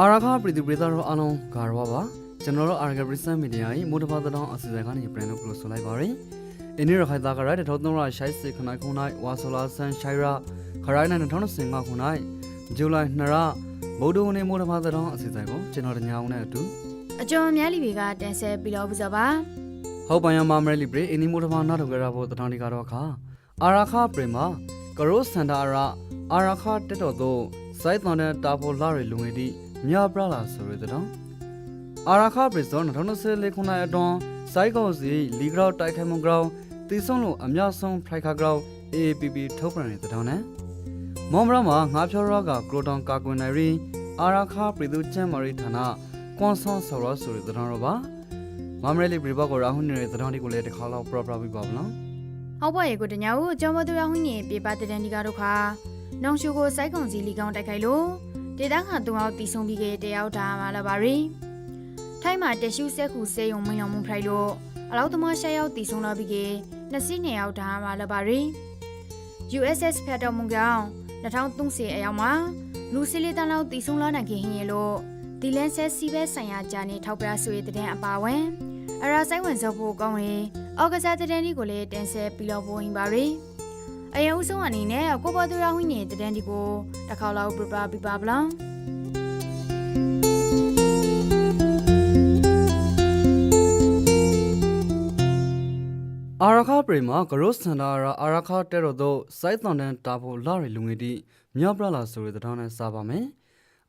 အာရခပြည်သူပြည်သားတို့အားလုံးဂါရဝပါကျွန်တော်တို့အာရဂပရိစမီဒီယာ၏မိုးတပါတောင်းအစီအစဉ်ကနေပြန်လို့ပြောဆိုလိုက်ပါရယ်အင်းရခိုင်သားကရတဲ့ထောသုံးရရှိုက်စစ်ခနိုင်ခုနိုင်ဝါဆိုလာဆန်ရှိုင်ရာခရိုင်းနိုင်2015ခုနိုင်ဇူလိုင်2ရဗုဒ္ဓဟူးနေ့မိုးတပါတောင်းအစီအစဉ်ကိုကျွန်တော်တို့ညောင်းနဲ့အတူအကျော်အများလီတွေကတန်ဆဲပြီးတော့ပူဇော်ပါဟုတ်ပါယမမရလီပရိအင်းဒီမိုးတပါနောက်ထုတ်ကြရဖို့တထောင်ဒီကတော့ခါ အာရခပရိမာကရိုစန္ဒာရအာရခတက်တော်သို့စိုက်သွန်တဲ့တာဖိုလာရီလူငယ်တိမြပရလာဆိုရတဲ့တောင်းအာရခပရိဇွန်2024ခုနှစ်အတွင်းစိုက်ကောစီလီဂရော့တိုက်ခိုင်မှုကြောင်းတည်ဆုံးလို့အများဆုံးဖိုက်ခါကြောင်း AAPP ထုတ်ပြန်တဲ့တောင်းနဲ့မောင်မရမှာငါးဖြောရောကကရိုတန်ကာကွန်နိုင်ရီအာရခပရိသူချမ်မာရီဌာနကွန်ဆွန်ဆော်ရောဆိုတဲ့တောင်းတော့ပါမမရလီပရိဘောကိုရာဟုနေတဲ့တောင်းဒီကိုလည်းတစ်ခါလောက် proper ပြပါမလား ဟုတ်ပါရဲ့ကိုတညာဦးအကျော်မသူရဟင်းနေပြေပါတဲ့တန်ဒီကတော့ခါနောင်ရှူကိုစိုက်ကုံစီလီကောင်တိုက်ခိုက်လို့ဒေတာခါသူအောင်တီဆုံပြီးခဲ့တယောက်ဒါမှလာပါရီထိုင်းမှာတရှူဆက်ခုစေယုံမင်းအောင်မှုဖိုက်လို့အလောက်သမားရှက်ရောက်တီဆုံလာပြီးခဲ့နှစ်စီးနှစ်ယောက်ဒါမှလာပါရီ USS ဖတ်တော်မူကြောင်း2030အရောက်မှာလူစီလီတန်လောက်တီဆုံလာနိုင်ခဲ့ဟင်းရလို့ဒီလန်ဆက်စီဘဲဆိုင်ရာဂျာနေထောက်ပြဆွေတဲ့အပါဝင် အရာဆိုင်ဝင်စောဖို့ကောင်းရင်အော်ကစားတဲ့တန်းဒီကိုလည်းတင်ဆက်ပြီးတော့ပို့ရင်ပါရီအရင်ဦးဆုံးအနေနဲ့ကိုပေါ်သူရဟင်းနေတဲ့တန်းဒီကိုတစ်ခါလောက်ပြပပြပါဗလားအာရခပရိမာကရိုစန္ဒာရာအာရခတဲတော်သို့စိုက်သွန်တဲ့တာဖိုလာရီလူငယ်တိမြပရလာဆိုတဲ့တောင်းနဲ့စားပါမယ်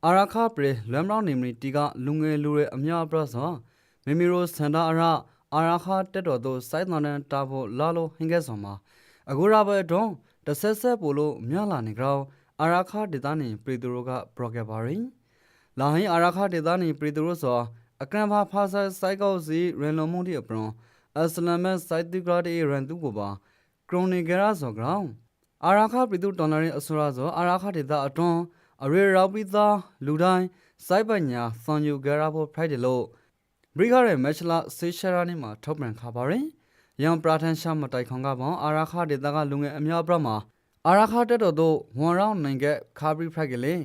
အာရခပရိလွမ်ရောင်းနေမီတီကလူငယ်လူတွေအများပရဆို မိမိတို့စန္ဒာရာအာရခတဲတော်သို့စိုက်သွန်တဲ့တာဖိုလာလိုဟင်ကဲဆောင်မှာအခုရပဲတော့တဆက်ဆက်ပို့လို့မြလာနေကြောင်းအာရခဒေသနေပရီသူတို့ကပရိုဂက်ပါရီလာဟင်အာရခဒေသနေပရီသူတို့ဆိုအကံဖာဖာဆာစိုက်ကောက်စီရင်လုံမှုတိအပရွန်အစလမ်မတ်စိုက်တိဂရတေရန်သူကိုပါကရိုနီဂရာဇောဂရောင်းအာရခပြည်သူတော်လှန်ရေးအစိုးရဇောအာရခဒေသအတွန်းအရေရောက်ပြီးသားလူတိုင်းစိုက်ပညာသွန်ယူကြရဖို့ဖိုက်တယ်လို့ ဘရိဂရဲမက်ချလာဆေရှာရာနေမှာထုတ်ပြန်ခါပါရင်ရန်ပရာထန်ရှာမတိုက်ခေါင်ကပေါအာရခဒေသကလူငယ်အများပြမှာအာရခတက်တော်တို့ဝန်ရောင်းနိုင်ကခါဘရိဖိုက်ကလေး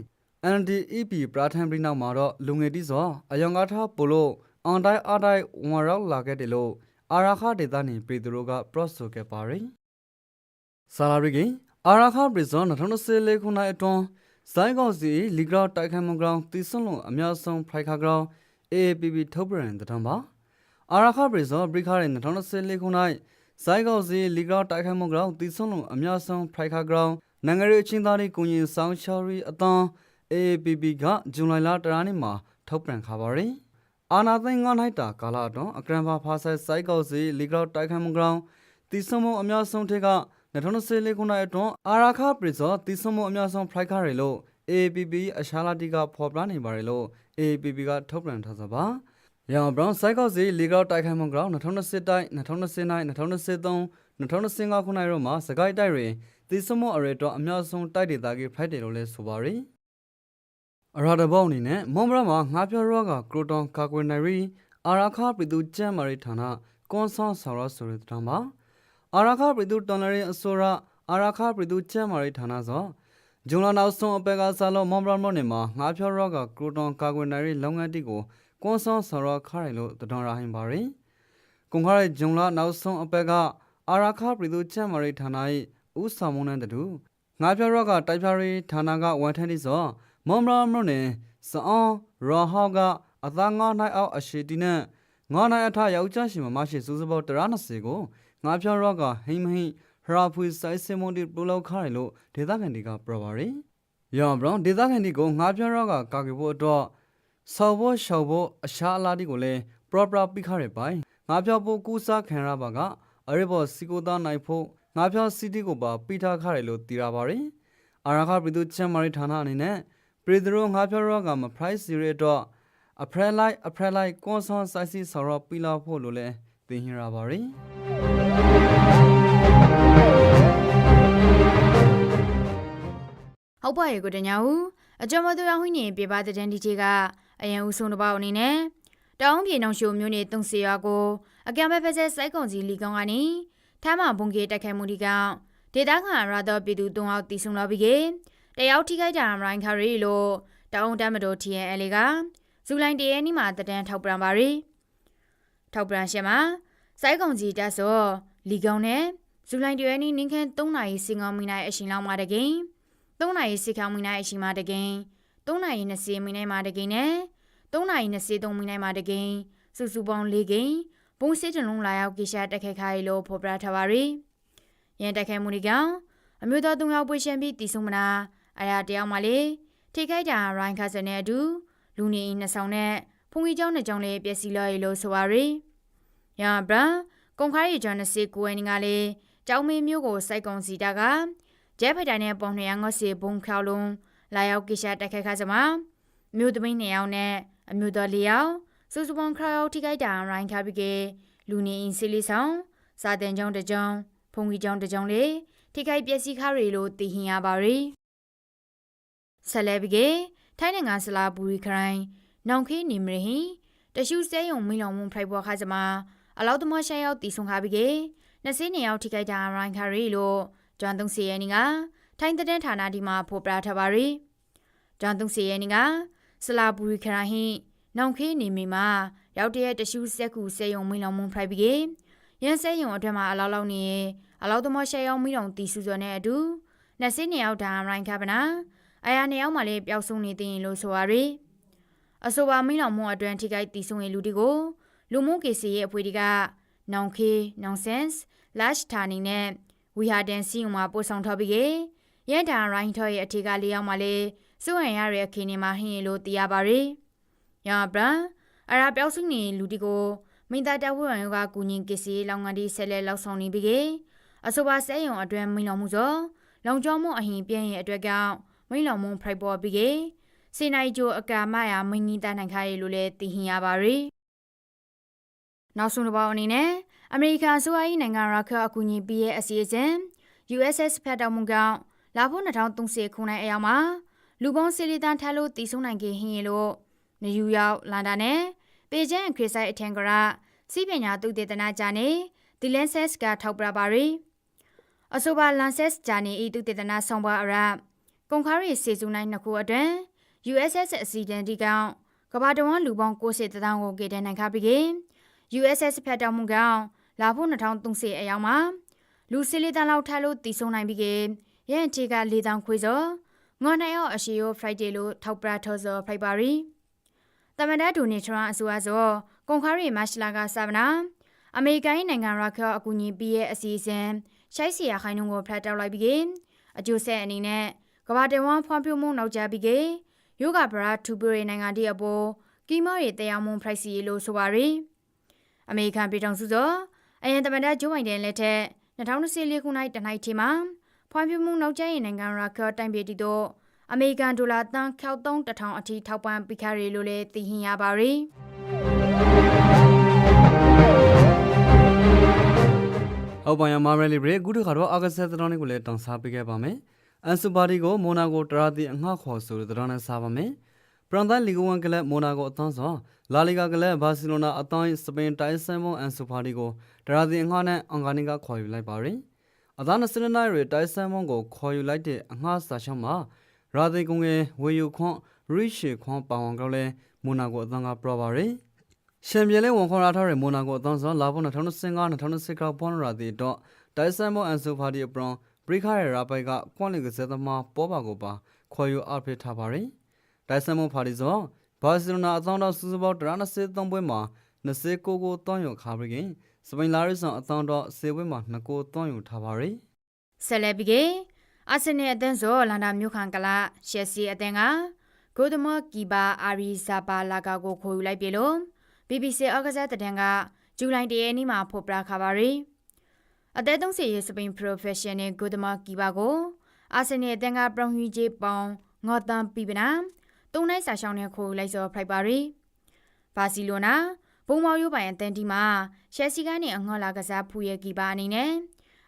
NDEP ပရာထန်ဘရိနောက်မှာတော့လူငယ်တိစောအယောင်ကားထားပို့လို့အွန်တိုင်းအတိုင်းဝန်ရောင်းလာခဲ့တယ်လို့အာရခဒေသနေပေတရိုကပရော့ဆိုခဲ့ပါရယ်ဆာလာရီကအာရခပရီဇွန်2024ခုနှစ်အတွင်းဇိုင်းကောက်စီလီဂရော့တိုက်ခိုင်မှုကြောင်းတည်ဆွလို့အများဆုံးဖိုက်ခါကြောင်း AAPP ထုတ်ပြန်တဲ့တံပါအာရခပရီဇွန်ပရိခါရဲ့2024ခုနှစ်ဇိုင်းကောက်စီလီဂရော့တိုက်ခိုင်မှုကြောင်းတည်ဆွလို့အများဆုံးဖိုက်ခါကြောင်းနိုင်ငံရေးအချင်းသားတွေကိုရင်ဆောင်ချော်ရီအတန်း AAPP ကဇွန်လလတရာနေ့မှာထုတ်ပြန်ခါပါရယ်အာနာသိန်းငေါနိုင်တာကာလာတော့အကရန်ဘာဖာဆက်စိုက်ကောက်စီလီဂရော့တိုက်ခိုင်မှုကြောင်းတီဆုံမအများဆုံးထက်က2014ခုနှစ်အတွင်းအာရာခပရိဇောတီဆုံမအများဆုံးဖလိုက်ခါရလို့ APP အရှာလာတီကဖော်ပြနေပါတယ်လို့ APP ကထုတ်ပြန်ထားသပါ။ရောင်ဘရောင်းစိုက်ကောက်စီလီဂရော့တိုက်ခိုင်မှုကြောင်း2020တိုက်2020နိုင်2023 2025ခုနှစ်ရောမှာစကိုက်တိုက်တွင်တီဆုံမအရေတော့အများဆုံးတိုက်ဒေသကြီးဖိုက်တယ်လို့လည်းဆိုပါရယ်။အရာတဘောအနေနဲ့မွန်ဘရမှာငါးပြောရောကကရိုတွန်ကာကွယ်နိုင်ရီအာရခပြည်သူကျမ်းမာရေးဌာနကွန်ဆွန်ဆော်ရဆိုတဲ့တောင်းပါအာရခပြည်သူတော်လရေးအစိုးရအာရခပြည်သူကျမ်းမာရေးဌာနဆို ဂျုံလာနောက်ဆုံးအပက်ကစားလို့မွန်ဘရမော့နေမှာငါးပြောရောကကရိုတွန်ကာကွယ်နိုင်ရီလုပ်ငန်းတိကိုကွန်ဆွန်ဆော်ရခရိုင်လို့တတော်ရဟင်ပါရီကွန်ခရိုင်ဂျုံလာနောက်ဆုံးအပက်ကအာရခပြည်သူကျမ်းမာရေးဌာန၏ဥဆောင်မုန်းတဲ့တူငါးပြောရောကတိုက်ပြရီဌာနကဝန်ထမ်းတိဆိုမွန်မရမနဲ့စအောင်ရဟောက်ကအသားငါးနိုင်အောင်အရှိတီနဲ့ငါးနိုင်အထယောက်ျားရှိမမရှိစူးစပေါတရာ20ကိုငါးဖြောရော့ကဟိမဟိ ဟရာဖူစိုက်စမွန်ဒီပူလောက်ခါရလို့ဒေသခံတွေကပြောပါရယ်။ရောင်ဘရောင်ဒေသခံတွေကိုငါးဖြောရော့ကကာကွယ်ဖို့အတွက်ဆော်ဖို့ရှော်ဖို့အရှာအလားဒီကိုလည်း proper ပိခါရပိုင်ငါးဖြောဖို့ကူစားခံရပါကအရေဘော်စီကိုသားနိုင်ဖို့ငါးဖြောစီတီကိုပါပိထားခါရလို့တည်ရပါရယ်။အာရခပြည်သူ့ချမ်းမာရေးဌာနအနေနဲ့ပရီဒရိုငါပြောရောကမ price စီရတော့အဖရလိုက်အဖရလိုက်ကွန်ဆွန်ဆိုင်စီဆော်ရပီလာဖို့လို့လဲသင်ဟရပါရီ ဟုတ်ပါရဲ့ကိုတညာဦးအကျော်မသူရဟင်းနေပြေပါတဲ့တန်ဒီကြီးကအရင်ဦးဆုံးတစ်ပေါက်အနေနဲ့တောင်းပြေနောင်ရှိုမျိုးနေတုံစီရွာကိုအကံပဲဖက်ဆက်စိုက်ကုံစီလီကောင်ကနေထားမဘုံကေတိုက်ခိုက်မှုဒီကောင်ဒေတာခါရာတော့ပြည်သူ၃ယောက်တီဆုံလာပြီးကတယောက်ထိခိုက်ကြရမိုင်းခါရီလို့တောင်းတမ်းမတော် TNL ကဇူလိုင်တရဲနီမှာတဒန်းထောက်ပြန်ပါရီထောက်ပြန်ရှက်မှာစိုက်ကောင်ကြီးတက်စောလီကောင်နဲ့ဇူလိုင်တရဲနီနင်းခန်း3နာရီစင်ကောင်မိနိုင်အရှင်လောက်မှာတကိန်း 3နာရီစကောင်မိနိုင်အရှင်မှာတကိန်း3နာရီ20မိနိုင်မှာတကိန်းနဲ့3နာရီ23မိနိုင်မှာတကိန်းစုစုပေါင်း၄ကိန်းဘုံစစ်တလုံးလာရောက်ကိရှာတက်ခဲခိုင်လို့ဖော်ပြထားပါရီရန်တက်ခဲမှုတွေကောင်အမျိုးသား၃ယောက်ပွေရှမ်းပြီးတည်ဆုံမနာအရာတယောက်မှလေထိခိုက်တာရိုင်းခါစနဲ့အတူလူနေနှစ်ဆောင်နဲ့ဖုန်ကြီးကျောင်းနှစ်ကျောင်းလေးပျက်စီးလာရလို့ဆိုပါရီ။ရန်ဘရန်ကွန်ခါရီဂျန်နစီကိုဝင်ကလေးကျောင်းမင်းမျိုးကိုစိုက်ကုံစီတာက ကျဲဖိုက်တိုင်နဲ့ပုံနှရငေါ့စီဘုံခေါလုံးလာရောက်ကိရှာတက်ခက်ခါစမှာမြို့သမီးနှစ်ယောက်နဲ့အမျိုးသားလေးယောက်စုစုပေါင်းခရောက်ထိခိုက်တာရိုင်းခါပြီးကလူနေအင်းစီလေးဆောင်စာတင်ကျောင်းတစ်ကျောင်းဖုန်ကြီးကျောင်းတစ်ကျောင်းလေးထိခိုက်ပျက်စီးခါရီလို့သိဟင်ရပါရီ။ဆက်လက်ပြီးကထိုင်းနိုင်ငံဆလာဘူရီခရိုင်နောင်ခေးနေမရဟင်တရှုစဲယုံမီလောင်မှုဖိုက်ပွားခါစမှာအလောက်သမားရှာရောက်တီဆုံခါပြီးကေနှစ်စင်းနေရောက်ထိခိုက်တာရိုင်းခါရီလို့ ဂျွန်တုံစီရဲနီကထိုင်းတဲ့ဌာနဒီမှာဖော်ပြထားပါရီဂျွန်တုံစီရဲနီကဆလာဘူရီခရိုင်ဟင်နောင်ခေးနေမီမှာရောက်တဲ့တရှုစက်ကူစဲယုံမီလောင်မှုဖိုက်ပြီးကေရန်စဲယုံအတွင်းမှာအလောက်လောက်နေအလောက်သမားရှာရောက်မီလောင်တီစုစောနဲ့အတူနှစ်စင်းနေရောက်တာရိုင်းခါပနာအရာနေရောက်မှလည်းပျောက်ဆုံးနေသေးလို့ဆိုပါရီအဆိုပါမင်းလောင်မှုအတွင်းထိခိုက်တီဆုံရလူတွေကိုလူမှုကေစီရဲ့အဖွဲ့တွေကနောင်ခေနောင်ဆန်စ်လတ်တာနီနဲ့ ဝီဟာဒန်စီယုံမှာပို့ဆောင်ထားပြီးရဲ့ရန်တာရိုင်းထော်ရဲ့အထက်ကလေးယောက်မှလည်းစိုးရရရဲ့အခင်းနေမှာဟင်းရလို့သိရပါရီ။ယာဘရန်အရာပျောက်ဆုံးနေလူတွေကိုမိသားတဝဝံကကူညင်ကေစီလောင်ငန်းဒီဆက်လက်လောက်ဆောင်နေပြီးရဲ့အဆိုပါစဲယုံအတွင်းမင်းလောင်မှုစောလောင်ကျော်မှုအဟင်ပြင်းရဲ့အတွက်ကြောင့်မိလောင်မုံဖရိုက်ပေါ်ပြီးကေစေနိုင်ကျိုအကာမယာမင်းကြီးတန်းနိုင်ခါရီလို့လည်းသိဟင်ရပါရီနောက်ဆုံးတစ်ပေါက်အနေနဲ့ အမေရိကန်ဆိုအီနိုင်ငံရာခအကူအညီပေးရဲ့အစီအစဉ် USS ဖတ်တော်မူကောင်လာဖို့2030ခုနှစ်အရောက်မှာလူပေါင်းစီလီတန်ထားလို့တည်ဆုံနိုင်ခဲ့ဟင်းရလို့နယူးယောက်လန်ဒန်နဲ့ပေကျန်းခရစ်ဆိုင်အထင်ကရစီးပညာသူတေသနာကြနေဒီလန်ဆက်စ်ကထောက်ပြပါရီအဆိုပါလန်ဆက်စ်ဂျာနေဤသူတေသနာဆောင်ပါအရာကုန်ခါရီစေစုနိုင်နှစ်ခုအတွင်း USS အစီအတန်ဒီကောင်ကဘာတဝန်းလူပေါင်း60တန်းကိုကေတဲ့နိုင်ခပြီး USS ဖက်တော်မူကောင် လာဖို့2030အရောက်မှာလူစီလီတန်လောက်ထားလို့တည်ဆုံနိုင်ပြီးရဲ့အချေက၄တောင်ခွေစောငွန်နိုင်ရောအရှိရော Friday လို့ထောက်ပြထောစောဖိုက်ပါရီတမန်တော်ဒိုနေထရန်အစိုးရစောကုန်ခါရီမတ်လာကဆာဗနာအမေရိကန်နိုင်ငံရာခအကူအညီပေးရဲ့အစီအစဉ်ရှိုက်စီယာခိုင်နှုံကိုဖတ်တောက်လိုက်ပြီးအကျိုးဆက်အနေနဲ့ကဘာတဝမ်ဖွံ့ဖြိုးမှုနောက်ကျပြီးကေယောဂဗရာထူပရီနိုင်ငံတည်းအပေါ်ကီမာရီတရားမွန်ဖရိုက်စီလို့ဆိုပါရီအမေရိကန်ပြည်ထောင်စုသော အရင်တမန်တော်ဂျိုးဘိုင်ဒန်လက်ထက်2024ခုနှစ်တနိုက်ထီမှာဖွံ့ဖြိုးမှုနောက်ကျရင်နိုင်ငံရာခတိုင်ပြည်တီတို့အမေရိကန်ဒေါ်လာတန်6300အထိထောက်ပံ့ပေးခဲ့ရလို့လည်းသိဟင်ရပါရီဟုတ်ပါရမာရလီဘရေအခုတခါတော့အာဂတ်ဆက်တော်နေကိုလည်းတောင်းစားပေးခဲ့ပါမယ်အန်ဆူပါတီကိုမိုနာကိုတရာတီအငှခေါ်ဆိုတဲ့တော်နဲ့စားပါမယ်ပရ န်တိုင်းလီဂဝန်ကလပ်မိုနာကိုအသွန်းစောလာလီဂါကလပ်ဘာစီလိုနာအသွန်းစပင်တိုင်းဆန်မွန်အန်ဆူပါတီကိုတရာတီအငှနဲ့အင်္ဂါနီကခေါ်ယူလိုက်ပါရယ်အသားနစနနိုင်ရတိုင်းဆန်မွန်ကိုခေါ်ယူလိုက်တဲ့အငှစာချောင်းမှာရာတီကုံငယ်ဝေယူခွန်ရိရှေခွန်ပါဝန်ကောလဲမိုနာကိုအသွန်းကပရပါရယ်ရှမ်ပြဲလဲဝန်ခေါ်လာထားတဲ့မိုနာကိုအသွန်းစောလာဖို့2025 2026ကပွန်ရာတီတော့တိုင်းဆန်မွန်အန်ဆူပါတီအပရွန်ပရိခရရာပိုက်ကကွန်လီကစက်သမားပေါ်ပါကိုပါခေါ်ယူအဖိထားပါရယ် တိုင်ဆန်မဖာဒီဇောဘာစီလိုနာအသောင်းတော်စူးစပေါင်း123ပွဲမှာ29ကိုကိုတွန်းယူခါပြီးခင်စပိန်လာရစ်ဆောင်အသောင်းတော်စေပွဲမှာ2ကိုတွန်းယူထားပါရယ်ဆက်လက်ပြီးကေအာဆင်နယ်အသင်းစောလန်ဒါမြို့ခံကလာရှက်စီအသင်းကဂိုဒမကီဘာအာရီဇာပါလာကာကိုခေါ်ယူလိုက်ပြီလို့ BBC အော့ဂဇက်တဲ့ကဇူလိုင်တရက်နေ့မှာဖော်ပြခါပါရီအသက်30ရဲ့စပိန် professional ဂိုဒမကီဘာကိုအာဆင်နယ်အသင်းကပရောင်ဟီဂျေပေါင်ငေါ်တန်ပီပနာ တုံးနိုင်စာရှောင်းနဲ့ခိုးလိုက်စောဖလိုက်ပါရီဘာစီလိုနာဘုံမောင်ရိုးပိုင်အသင်းဒီမှာရှယ်စီကနေအငေါ်လာကစားဖူရဲ့ကီဘာအနေနဲ့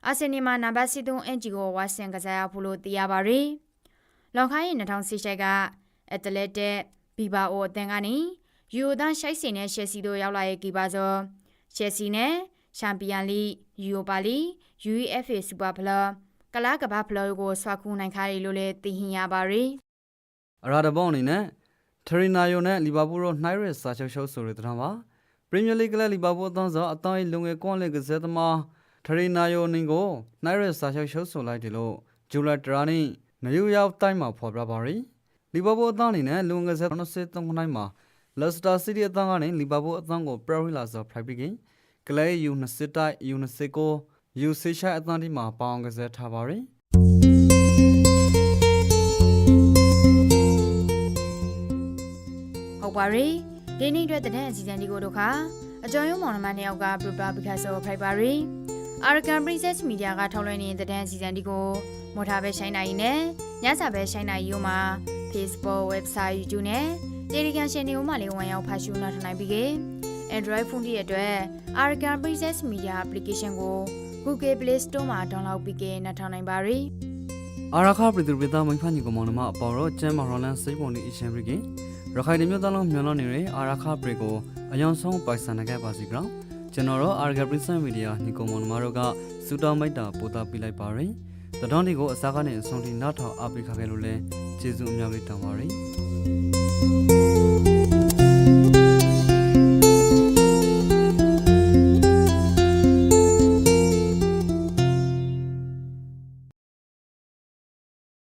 အာဆင်နယ်မှာနံပါတ်73အင်ဂျီကိုဝါဆန်ကစားရဖို့လို့သိရပါရီလောင်ခိုင်းရဲ့2016ကအက်တလက်တက်ဘီဘာအိုအသင်းကနေယူဒန်ရှိုက်စင်နဲ့ရှယ်စီတို့ရောက်လာရဲ့ကီဘာစောရှယ်စီနဲ့ချန်ပီယံလိယူရိုပါလိ UEFA စူပါဖလားကကလားကဘာဖလော်ကိုဆွာကူနိုင်ခါရီလို့လည်းသိဟင်ရပါရီ အရာတဘောအနေနဲ့ထရီနာယိုနဲ့လီဗာပူးတို့နှိုင်းရစာချုပ်ရှုပ်ဆိုတဲ့တဲ့ပါပရီးမီယာလိဂ်ကလီဗာပူးအသင်းစောအတိုင်းလုံငယ်ကွန်လက်ကစားသမားထရီနာယိုနင်ကိုနှိုင်းရစာချုပ်ရှုပ်ဆိုလိုက်တယ်လို့ဂျူလာတရာနီနယူးယောက်တိုင်းမှာဖော်ပြပါရီလီဗာပူးအသင်းအနေနဲ့လုံငယ်စား23ခုနိုင်မှာလက်စတာစီးတီးအသင်းကနေလီဗာပူးအသင်းကိုပရီလာဆိုဖရိုက်ပြီးကကလေးယူ20တိုက်ယူ29ယူဆေရှိုင်အသင်းဒီမှာပေါအောင်ကစားထားပါရီ ပါရီဒီနေ့အတွက်တဲ့အစီအစဉ်ဒီကိုတို့ခါအကျော်ရုံးမောင်နှမနှစ်ယောက်ကပရပပီခါဆိုဖိုက်ပါရီအာရကန်ပရိဆက်စ်မီဒီယာကထုတ်လွှင့်နေတဲ့တဲ့အစီအစဉ်ဒီကိုမော်ထားပဲရှိုင်းနိုင်နဲ့ညစာပဲရှိုင်းနိုင်ရုံမှာ Facebook website YouTube နဲ့ Telegram channel မှာလေးဝင်ရောက်ဖတ်ရှုနားထောင်နိုင်ပြီး Android phone ရဲ့အတွက် Arakan Princess Media application ကို Google Play Store မှာ download ပြီးကေနားထောင်နိုင်ပါရီအာရခပရိသူပိသားမိဖာညီကမောင်နှမအပေါ်တော့ကျမ်းမာရောလန်စိတ်ပုံနေအရှင်ပရိက ရခိုင်ပြည်မြို့သားလုံးမြန်လို့နေရအာရခပရိကိုအယောင်ဆုံးပိုင်ဆန်ခဲ့ပါစီကြောင်းကျွန်တော်တို့အာရဂပရိဆန်မီဒီယာညီကမောင်နှမတို့ကစူတောင်းမိတ်တာပို့တာပြလိုက်ပါရယ်တတော်ဒီကိုအစားကနေအဆုံးထိနောက်ထောင်အပိခခဲ့လို့လဲကျေးဇူးအများကြီးတောင်းပါရယ်